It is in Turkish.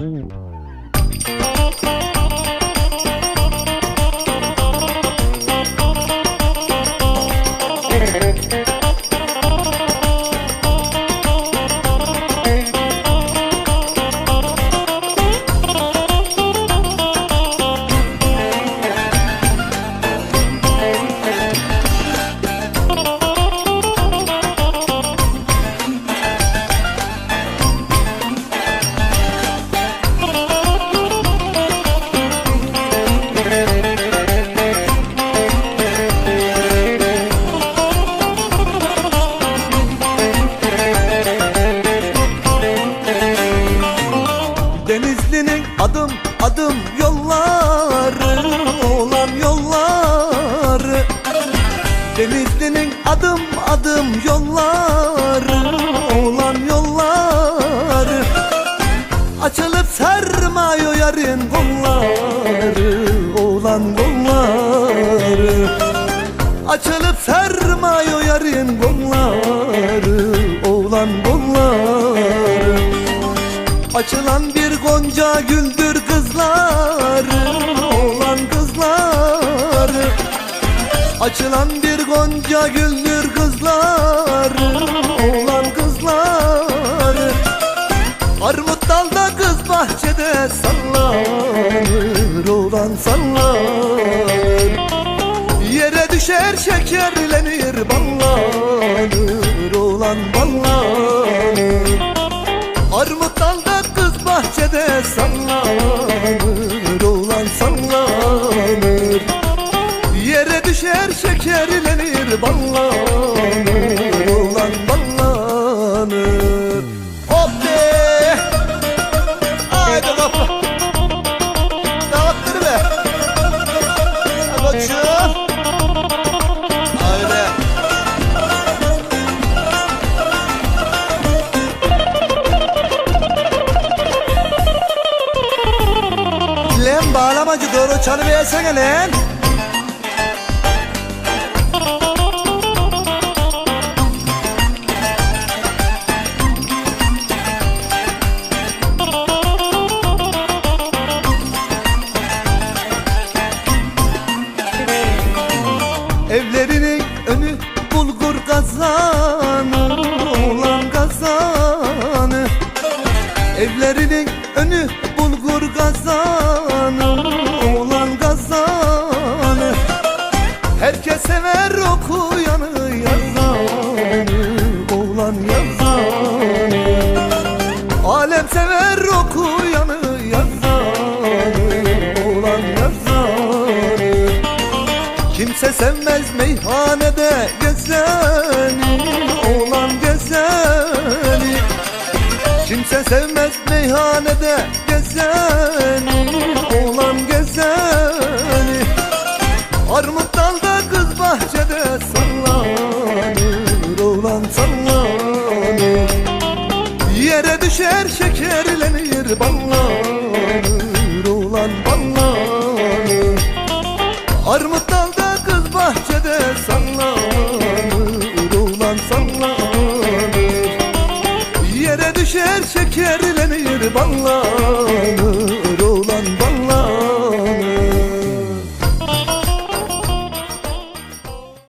Denizli'nin adım yolları olan yolları. Denizli'nin adım adım yolları olan yolları. Açılıp sarmıyor yarın kolları olan kolları. Açılıp sarmıyor yarın kolları olan kolları. Açılan bir gonca güldür kızları olan kızları. Açılan bir gonca güldür kızları olan kızları. Armut dalda kız bahçede sallanır olan sallanır. Yere düşer şekerlenir ballanır olan ballanır. Armut dalda kız bahçede sallanır sallanır Yere düşer şekerlenir ballanır Oğlan ballanır Bağlamacı doğru çalı versene lan. Evlerinin önü bulgur kazanı olan kazanı Evlerinin sevmez meyhanede gezeni olan gezeni. Kimse sevmez meyhanede gezeni olan gezeni. Armut dalda kız bahçede sallanır olan sallanır. Yere düşer şekerlenir ballanır